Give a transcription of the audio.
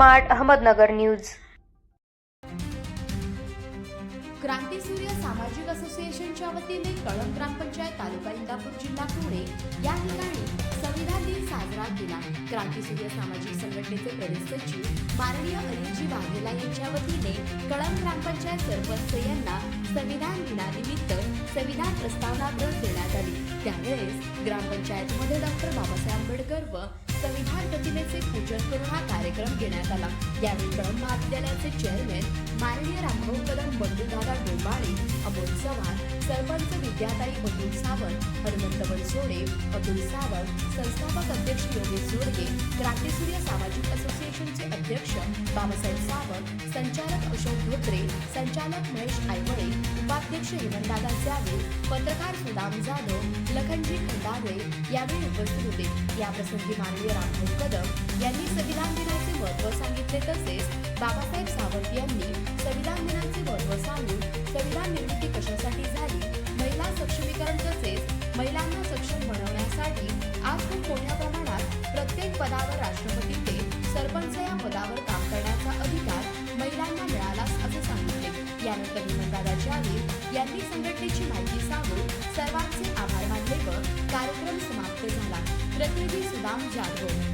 Smart Ahmednagar news. क्रांतीसूर्य सामाजिक असोसिएशनच्या वतीने कळंब ग्रामपंचायत तालुका इंदापूर जिल्हा पुणे या ठिकाणी संविधान दिन साजरा केला. क्रांतीसूर्य सामाजिक संघटनेचे प्रदेश सचिव माननीय अनिलजी वाघेला यांच्या वतीने कळंब ग्रामपंचायत सरपंच यांना संविधान दिनानिमित्त संविधान प्रस्तावना प्रत देण्यात आली. त्यावेळेस ग्रामपंचायतमध्ये डॉक्टर बाबासाहेब आंबेडकर व संविधान प्रतिमेचे पूजन करून हा कार्यक्रम घेण्यात आला. यावेळी ब्रह्म महाविद्यालयाचे चेअरमॅन माननीय रामभाऊ कदम बंधुदादा डोंबाळे अमोल चव्हाण सरपंच विद्याताई अतुल सावंत हनुमंत बनसोडे अतुल सावंत संस्थापक अध्यक्ष योगेश जोडगे क्रांतीसूर्य सामाजिक असोसिएशनचे अध्यक्ष बाबासाहेब सावंत संचालक अशोक धोत्रे संचालक महेश आयवळे उपाध्यक्ष हेमंतदादा जावे पत्रकार सुदाम जाधव लखनजी खंडागळे यावेळी उपस्थित होते. याप्रसंगी माननीय रामभाऊ कदम यांनी संविधान दिनाचे महत्त्व सांगितले तसेच बाबासाहेब सावंत यांनी संविधान दिनाचे महत्त्व सांगून संविधान निर्मिती कशासाठी झाली महिला सक्षमीकरण तसेच महिलांना सक्षम बनवण्यासाठी आज खूप मोठ्या प्रमाणात प्रत्येक पदावर राष्ट्रपती सांगितले यानंतर हिमंतदादा यांनी संघटनेची माहिती सांगून सर्वांचे आभार मानले व कार्यक्रम समाप्त झाला. प्रतिनिधी सुदाम जाधव.